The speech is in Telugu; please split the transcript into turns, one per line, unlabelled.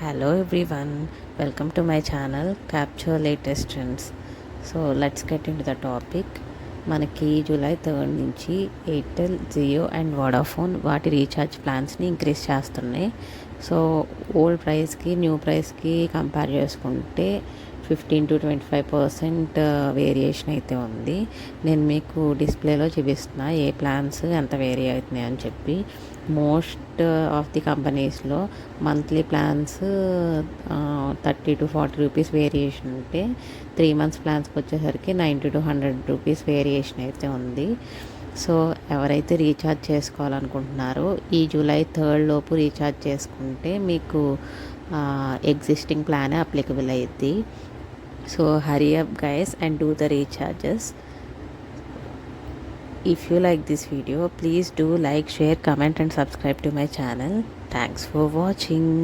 Hello everyone welcome to my channel capture latest trends so let's get in the topic మనకి జూలై థర్డ్ నుంచి ఎయిర్టెల్ జియో అండ్ వోడాఫోన్ వాటి రీఛార్జ్ ప్లాన్స్ని ఇంక్రీజ్ చేస్తున్నాయి. సో ఓల్డ్ ప్రైస్కి న్యూ ప్రైస్కి కంపేర్ చేసుకుంటే fifteen to twenty five percent variation అయితే ఉంది. నేను మీకు డిస్ప్లేలో చూపిస్తున్నా ఏ ప్లాన్స్ ఎంత వేరీ అవుతున్నాయి అని చెప్పి. మోస్ట్ ఆఫ్ ది కంపెనీస్లో monthly plans thirty to forty rupees variation ఉంటే త్రీ మంత్స్ ప్లాన్స్కి వచ్చేసరికి ninety to hundred rupees variation అయితే ఉంది. సో ఎవరైతే రీఛార్జ్ చేసుకోవాలనుకుంటున్నారో ఈ జూలై థర్డ్ లోపు రీఛార్జ్ చేసుకుంటే అంటే మీకు ఎగ్జిస్టింగ్ ప్లాన్ అప్లికబుల్ అయ్యిద్ది so hurry up guys and do the recharges if you like this video please do like share comment and subscribe to my channel thanks for watching